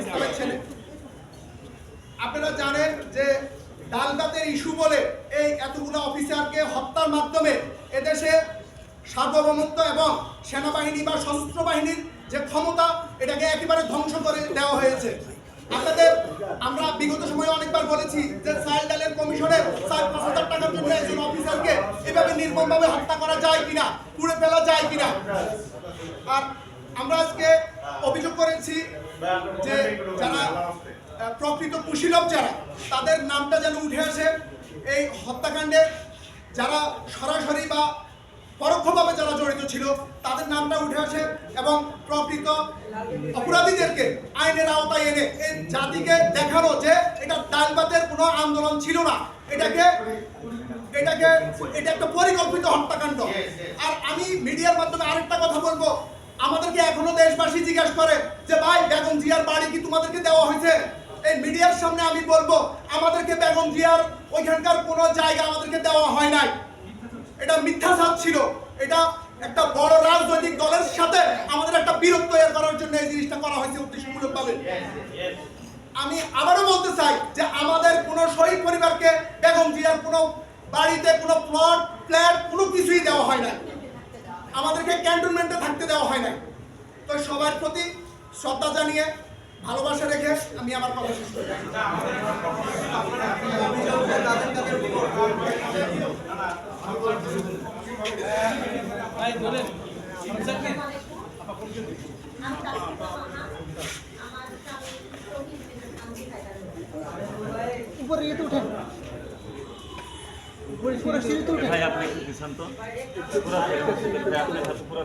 ইসলামের ছেলে। আপনারা জানেন যে ডালগাতের ইস্যু বলে এই এতগুলো অফিসারকে হত্যার মাধ্যমে এদেশে সার্বভৌমত্ব এবং সেনাবাহিনী বা সশস্ত্র বাহিনীর যে ক্ষমতা এটাকে একেবারে ধ্বংস করে দেওয়া হয়েছে। আপনাদের আমরা বিগত সময়ে অনেকবার বলেছি যে চাল ডালের কমিশনের চার পাঁচ হাজার টাকার জন্য একজন অফিসারকে এভাবে নির্মমভাবে হত্যা করা যায় কিনা পুড়ে ফেলা যায় কিনা। আর আমরা আজকে অভিযোগ করেছি যে যারা প্রকৃত কুশীলভ যারা, তাদের নামটা যেন উঠে আসে এই হত্যাকাণ্ডে। যারা সরাসরি বা পরোক্ষভাবে যারা জড়িত ছিল, তাদের নামটা উঠে আসে এবং প্রকৃত অপরাধীদেরকে আইনের আওতায় এনে এই জাতিকে দেখানো যে এটা ডালবাতের কোনো আন্দোলন ছিল না। এটাকে এটাকে, এটা একটা পরিকল্পিত হত্যাকাণ্ড। আর আমি মিডিয়ার মাধ্যমে আরেকটা কথা বলব। আমাদেরকে এখনও দেশবাসী জিজ্ঞাসা করে যে, ভাই, বেগম জিয়ার বাড়ি কি তোমাদেরকে দেওয়া হয়েছে? এই মিডিয়ার সামনে আমি বলব, আমাদেরকে বেগম জিয়ার ওইখানকার কোনো জায়গা আমাদেরকে দেওয়া হয় নাই। এটা মিথ্যাচার ছিল। এটা একটা বড় রাজনৈতিক দলের সাথে আমাদের একটা বিরোধ তৈরি করার জন্য এই জিনিসটা করা হয়েছে উদ্দেশ্যমূলক উদ্দেশ্যমূলকভাবে। আমি আবারও বলতে চাই যে, আমাদের কোনো শহীদ পরিবারকে বেগম জিয়ার কোনো বাড়িতে কোনো প্লট, ফ্ল্যাট কোনো কিছুই দেওয়া হয় না আমাদেরকে ক্যান্টনমেন্টে থাকতে দেওয়া হয় না তো সবার প্রতি শ্রদ্ধা জানিয়ে ভালোবাসা রেখে আমি আমার কথা শেষ করি উপরে উঠেন উপরে উপরে সিঁড়িতে উঠেন ভাই আপনি একটু পিছান তো? পুরো হাতে পুরো